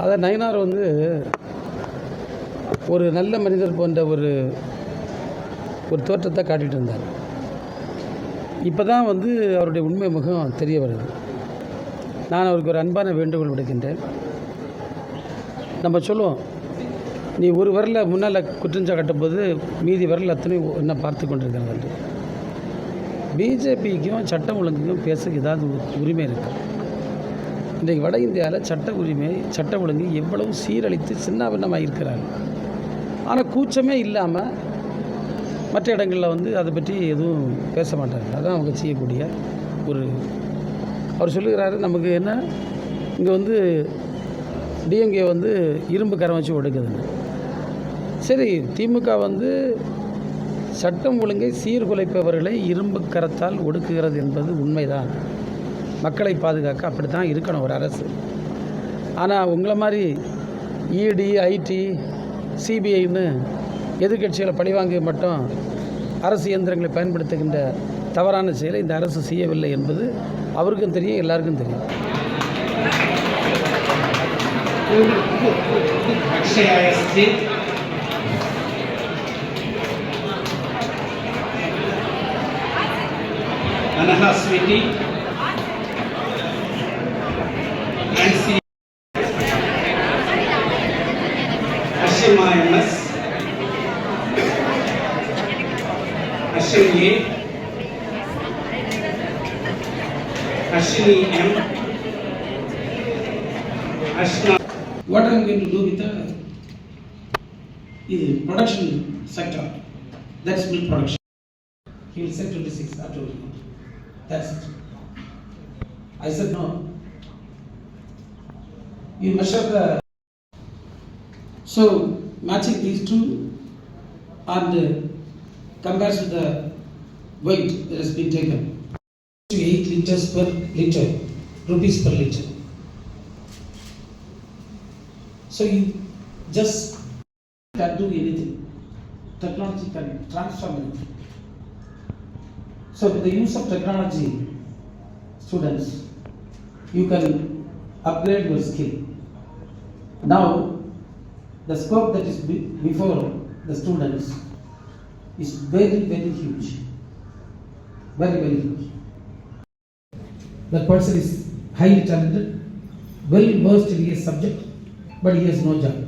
அதை நயனார் வந்து ஒரு நல்ல மனிதர் போன்ற ஒரு ஒரு தோற்றத்தை காட்டிகிட்டு இருந்தார். இப்போ தான் வந்து அவருடைய உண்மை முகம் தெரிய வருது. நான் அவருக்கு ஒரு அன்பான வேண்டுகோள் விடுக்கின்றேன். நம்ம சொல்லுவோம் நீ ஒரு வரல முன்னால் குற்றஞ்சா கட்டும்போது மீதி வரல அத்தனை என்ன பார்த்து கொண்டிருக்கிறது பிஜேபிக்கும் சட்டம் ஒழுங்குக்கும் பேச ஏதாவது உ- உரிமை இருக்குது இன்றைக்கு வட இந்தியாவில் சட்ட உரிமை சட்ட ஒழுங்கு எவ்வளவு சீரழித்து சின்னாபின்னமாக இருக்கிறாங்க ஆனால் கூச்சமே இல்லாமல் மற்ற இடங்களில் வந்து அதை பற்றி எதுவும் பேச மாட்டாங்க. அதான் அவங்க செய்யக்கூடிய ஒரு அவர் சொல்லுகிறாரு நமக்கு என்ன? இங்கே வந்து டிஎம்கே வந்து இரும்பு கரம் வச்சு ஒடுக்குதுன்னு சரி திமுக வந்து சட்டம் ஒழுங்கை சீர்குலைப்பவர்களை இரும்பு கரத்தால் ஒடுக்குகிறது என்பது உண்மைதான். மக்களை பாதுகாக்க அப்படி தான் இருக்கணும் ஒரு அரசு. ஆனால் உங்களை மாதிரி இடி ஐடி சிபிஐன்னு எதிர்கட்சிகளை பழிவாங்க மட்டும் அரசு இயந்திரங்களை பயன்படுத்துகின்ற தவறான செயலை இந்த அரசு செய்யவில்லை என்பது அவருக்கும் தெரியும் எல்லாருக்கும் தெரியும். அனஹா What I'm going to do with uh, the production sector? That's milk production. He will send 26, I told you. That's it. I said no. You measure the. So, matching these two and uh, compared to the weight that has been taken. To 8 liters per liter, rupees per liter. So you just can do anything. Technology can transform anything. So with the use of technology, students, you can upgrade your skill. Now, the scope that is before the students is very, very huge. Very, very huge. That person is highly talented, well versed in his subject, but he has no job.